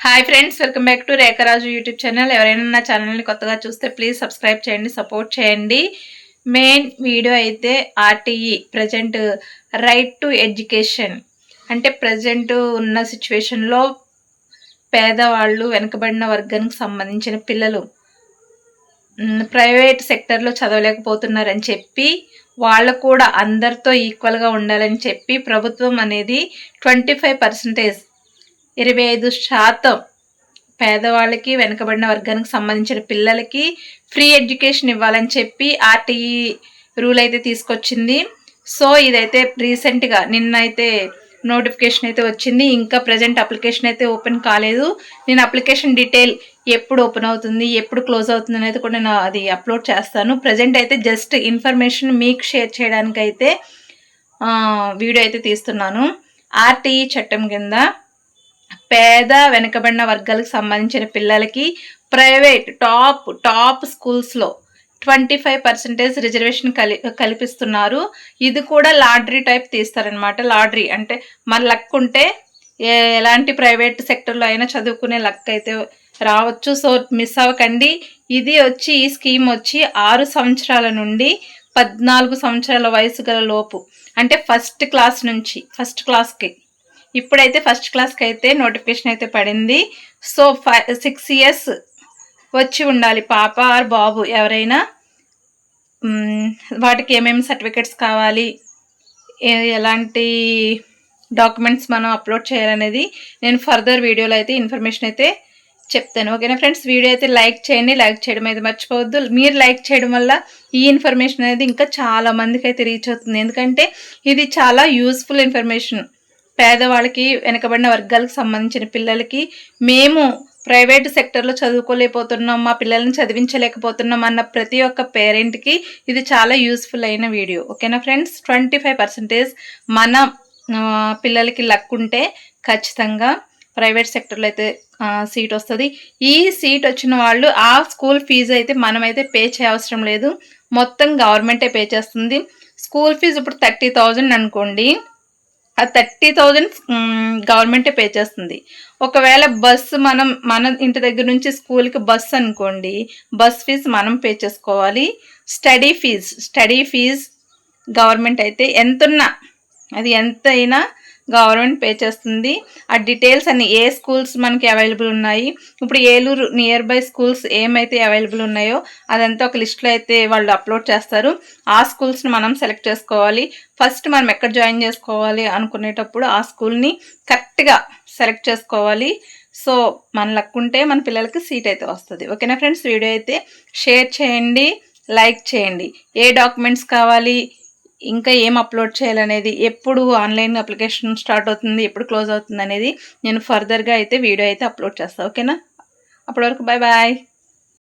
Hi friends welcome back to Rekharaju YouTube channel ఎవరైనా నా ఛానల్ని కొత్తగా చూస్తే ప్లీజ్ సబ్స్క్రైబ్ చేయండి సపోర్ట్ చేయండి. మెయిన్ వీడియో అయితే RTE present right to education అంటే ప్రజెంట్ ఉన్న సిచ్యువేషన్లో పేదవాళ్ళు వెనుకబడిన వర్గానికి సంబంధించిన పిల్లలు ప్రైవేట్ సెక్టర్లో చదవలేకపోతున్నారని చెప్పి వాళ్ళు కూడా అందరితో ఈక్వల్గా ఉండాలని చెప్పి ప్రభుత్వం అనేది ట్వంటీ ఫైవ్ పర్సెంటేజ్ ఇరవై ఐదు శాతం పేదవాళ్ళకి వెనుకబడిన వర్గానికి సంబంధించిన పిల్లలకి ఫ్రీ ఎడ్యుకేషన్ ఇవ్వాలని చెప్పి ఆర్టీఈ రూల్ అయితే తీసుకొచ్చింది. సో ఇదైతే రీసెంట్గా నిన్న అయితే నోటిఫికేషన్ అయితే వచ్చింది. ఇంకా ప్రజెంట్ అప్లికేషన్ అయితే ఓపెన్ కాలేదు. నేను అప్లికేషన్ డీటెయిల్ ఎప్పుడు ఓపెన్ అవుతుంది ఎప్పుడు క్లోజ్ అవుతుంది అనేది కూడా నేను అది అప్లోడ్ చేస్తాను. ప్రజెంట్ అయితే జస్ట్ ఇన్ఫర్మేషన్ మీకు షేర్ చేయడానికి అయితే వీడియో అయితే తీస్తున్నాను. ఆర్టీఈ చట్టం కింద పేద వెనుకబడిన వర్గాలకు సంబంధించిన పిల్లలకి ప్రైవేట్ టాప్ టాప్ స్కూల్స్లో ట్వంటీ ఫైవ్ పర్సెంటేజ్ రిజర్వేషన్ కలి కల్పిస్తున్నారు. ఇది కూడా లాటరీ టైప్ తీస్తారనమాట. లాటరీ అంటే మన లక్ ఉంటే ఎలాంటి ప్రైవేట్ సెక్టర్లో అయినా చదువుకునే లక్ అయితే రావచ్చు. సో మిస్ అవ్వకండి. ఇది వచ్చి ఈ స్కీమ్ వచ్చి ఆరు సంవత్సరాల నుండి పద్నాలుగు సంవత్సరాల వయసు గల లోపు. అంటే ఫస్ట్ క్లాస్ నుంచి ఫస్ట్ క్లాస్కి. ఇప్పుడైతే ఫస్ట్ క్లాస్కి అయితే నోటిఫికేషన్ అయితే పడింది. సో ఫైవ్ సిక్స్ ఇయర్స్ వచ్చి ఉండాలి పాప ఆర్ బాబు ఎవరైనా. వాటికి ఏమేమి సర్టిఫికెట్స్ కావాలి ఎలాంటి డాక్యుమెంట్స్ మనం అప్లోడ్ చేయాలనేది నేను ఫర్దర్ వీడియోలో అయితే ఇన్ఫర్మేషన్ అయితే చెప్తాను. ఓకేనా ఫ్రెండ్స్ వీడియో అయితే లైక్ చేయండి. లైక్ చేయడం అయితే మర్చిపోవద్దు. మీరు లైక్ చేయడం వల్ల ఈ ఇన్ఫర్మేషన్ అనేది ఇంకా చాలా మందికి అయితే రీచ్ అవుతుంది. ఎందుకంటే ఇది చాలా యూస్ఫుల్ ఇన్ఫర్మేషన్ పేదవాళ్ళకి వెనకబడిన వర్గాలకు సంబంధించిన పిల్లలకి మేము ప్రైవేట్ సెక్టర్లో చదువుకోలేకపోతున్నాం మా పిల్లల్ని చదివించలేకపోతున్నాం అన్న ప్రతి ఒక్క పేరెంట్కి ఇది చాలా యూస్ఫుల్ అయిన వీడియో. ఓకేనా ఫ్రెండ్స్? ట్వంటీ ఫైవ్ పర్సెంటేజ్ మన పిల్లలకి లక్ ఉంటే ఖచ్చితంగా ప్రైవేట్ సెక్టర్లో అయితే సీట్ వస్తుంది. ఈ సీట్ వచ్చిన వాళ్ళు ఆ స్కూల్ ఫీజు అయితే మనమైతే పే చేయవసరం లేదు. మొత్తం గవర్నమెంటే పే చేస్తుంది. స్కూల్ ఫీజు ఇప్పుడు థర్టీ థౌజండ్ అనుకోండి. ఆ థర్టీ థౌజండ్ గవర్నమెంటే పే చేస్తుంది. ఒకవేళ బస్సు మనం మన ఇంటి దగ్గర నుంచి స్కూల్కి బస్సు అనుకోండి బస్ ఫీజు మనం పే చేసుకోవాలి. Study fees study fees government అయితే ఎంతున్నా అది ఎంతైనా గవర్నమెంట్ పే చేస్తుంది. ఆ డీటెయిల్స్ అన్ని ఏ స్కూల్స్ మనకి అవైలబుల్ ఉన్నాయి? ఇప్పుడు ఏలూరు నియర్ బై స్కూల్స్ ఏమైతే అవైలబుల్ ఉన్నాయో అదంతా ఒక లిస్ట్లో అయితే వాళ్ళు అప్లోడ్ చేస్తారు. ఆ స్కూల్స్ని మనం సెలెక్ట్ చేసుకోవాలి. ఫస్ట్ మనం ఎక్కడ జాయిన్ చేసుకోవాలి అనుకునేటప్పుడు ఆ స్కూల్ని కరెక్ట్గా సెలెక్ట్ చేసుకోవాలి. సో మన లక్ ఉంటే మన పిల్లలకి సీట్ అయితే వస్తుంది. ఓకేనా ఫ్రెండ్స్? వీడియో అయితే షేర్ చేయండి లైక్ చేయండి. ఏ డాక్యుమెంట్స్ కావాలి? ఇంకా ఏం అప్లోడ్ చేయాలనేది ఎప్పుడు ఆన్లైన్ అప్లికేషన్ స్టార్ట్ అవుతుంది ఎప్పుడు క్లోజ్ అవుతుంది అనేది నేను ఫర్దర్గా అయితే వీడియో అయితే అప్లోడ్ చేస్తాను ఓకేనా? అప్పటివరకు బాయ్ బాయ్